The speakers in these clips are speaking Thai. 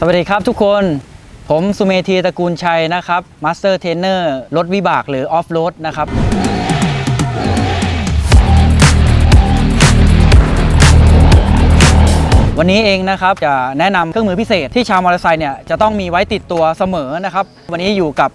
สวัสดีครับทุกคน ผมสุเมธีตระกูลชัยนะครับมาสเตอร์เทรนเนอร์รถวิบากหรือออฟโรดนะครับ วันนี้เองนะครับจะแนะนำเครื่องมือพิเศษที่ชาวมอเตอร์ไซค์เนี่ยจะต้องมีไว้ติดตัวเสมอนะครับ วันนี้อยู่กับ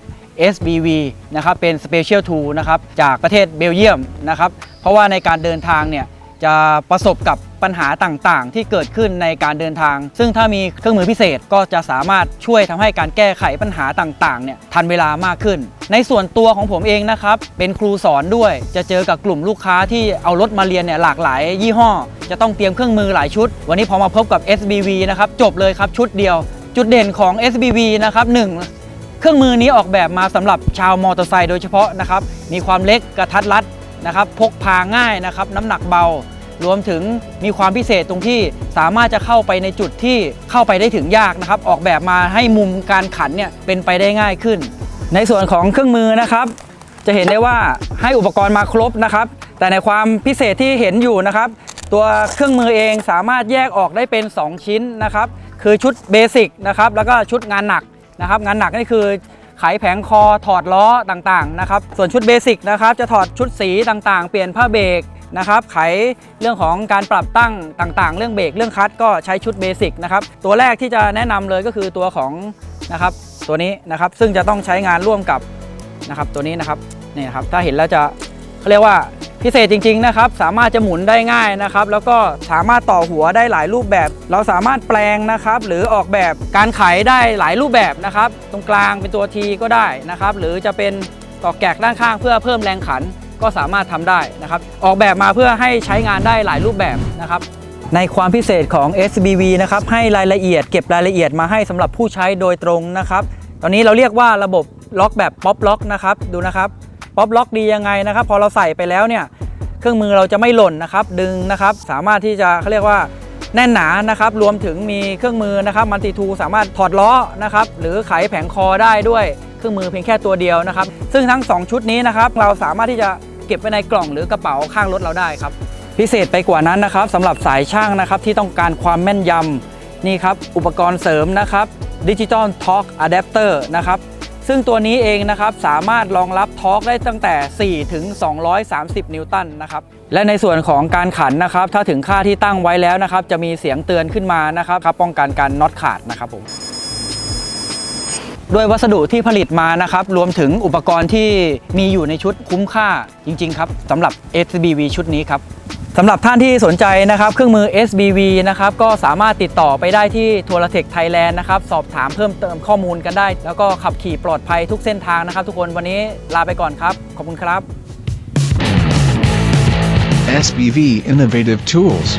SBV นะครับเป็น Special Tool นะครับจากประเทศเบลเยียมนะครับ เพราะว่าในการเดินทางเนี่ย จะประสบกับปัญหาต่างๆ ที่เกิดขึ้นในการเดินทาง ซึ่งถ้ามีเครื่องมือพิเศษก็จะสามารถช่วยทำให้การแก้ไขปัญหาต่างๆเนี่ยทันเวลามากขึ้น ในส่วนตัวของผมเองนะครับ เป็นครูสอนด้วย จะเจอกับกลุ่มลูกค้าที่เอารถมาเรียนเนี่ยหลากหลายยี่ห้อ จะต้องเตรียมเครื่องมือหลายชุด วันนี้พอมาพบกับ SBV นะครับจบเลยครับชุดเดียว จุดเด่นของ SBV นะครับหนึ่งเครื่องมือนี้ออกแบบมาสำหรับชาวมอเตอร์ไซค์โดยเฉพาะนะครับ มีความเล็กกระทัดรัดนะครับ พกพาง่ายนะครับ น้ำหนักเบา รวมถึงมีความพิเศษตรงที่สามารถจะเข้าไปในจุดที่เข้าไปได้ถึงยากนะครับ ออกแบบมาให้มุมการขันเนี่ยเป็นไปได้ง่ายขึ้น ในส่วนของเครื่องมือนะครับ จะเห็นได้ว่าให้อุปกรณ์มาครบนะครับ แต่ในความพิเศษที่เห็นอยู่นะครับ ตัวเครื่องมือเองสามารถแยกออกได้เป็น 2 ชิ้นนะครับ คือชุดเบสิกนะครับแล้วก็ชุดงานหนักนะครับ งานหนักนี่คือไขแผงคอถอดล้อต่างๆนะครับ ส่วนชุดเบสิกนะครับจะถอดชุดสีต่างๆ เปลี่ยนผ้าเบรก นะครับ ไขเรื่องของการปรับตั้งต่างๆ เรื่องเบรกเรื่องคลัตช์ก็ใช้ชุดเบสิกนะครับ ตัวแรกที่จะแนะนำเลยก็คือตัวของนะครับตัวนี้นะครับ ซึ่งจะต้องใช้งานร่วมกับนะครับตัวนี้นะครับนี่นะครับถ้าเห็นแล้วจะเขาเรียกว่าพิเศษจริง ๆนะครับ สามารถจะหมุนได้ง่ายนะครับ แล้วก็สามารถต่อหัวได้หลายรูปแบบ เราสามารถแปลงนะครับ หรือออกแบบการไขได้หลายรูปแบบนะครับ ตรงกลางเป็นตัวทีก็ได้นะครับ หรือจะเป็นตอกแกกด้านข้างเพื่อเพิ่มแรงขันก็สามารถทำได้นะครับ ออกแบบมาเพื่อให้ใช้งานได้หลายรูปแบบนะครับ ในความพิเศษของ SBV นะครับให้รายละเอียดเก็บรายละเอียดมาให้สำหรับผู้ใช้โดยตรงนะครับ ตอนนี้เราเรียกว่าระบบล็อกแบบป๊อปล็อกนะครับดูนะครับป๊อปล็อกดียังไงนะครับ พอเราใส่ไปแล้วเนี่ยเครื่องมือเราจะไม่หล่นนะครับ ดึงนะครับ สามารถที่จะเขาเรียกว่าแน่นหนานะครับ รวมถึงมีเครื่องมือนะครับมัลติทูสามารถถอดล้อนะครับ หรือไขแผงคอได้ด้วยเครื่องมือเพียงแค่ตัวเดียวนะครับ ซึ่งทั้ง 2 ชุดนี้นะครับ เราสามารถที่จะ เก็บไว้ในกล่องหรือกระเป๋าข้างรถเราได้ครับ พิเศษไปกว่านั้นนะครับสำหรับสายช่างนะครับที่ต้องการความแม่นยำนี่ครับอุปกรณ์เสริมนะครับดิจิตอลทอร์กอะแดปเตอร์นะครับซึ่งตัวนี้เองนะครับสามารถรองรับทอร์กได้ตั้งแต่ 4 ถึง 230 นิวตันนะครับและในส่วนของการขันนะครับ ถ้าถึงค่าที่ตั้งไว้แล้วนะครับ จะมีเสียงเตือนขึ้นมานะครับครับป้องกันการน็อตขาดนะครับผม ด้วยวัสดุที่ผลิตมานะครับ รวมถึงอุปกรณ์ที่มีอยู่ในชุดคุ้มค่าจริง ๆ ครับสำหรับ SBV ชุดนี้ครับสำหรับท่านที่สนใจนะครับ เครื่องมือ SBV นะครับก็สามารถติดต่อไปได้ที่ทัวร์เทคไทยแลนด์นะครับ สอบถามเพิ่มเติมข้อมูลกันได้ แล้วก็ขับขี่ปลอดภัยทุกเส้นทางนะครับ ทุกคนวันนี้ลาไปก่อนครับ ขอบคุณครับ SBV Innovative Tools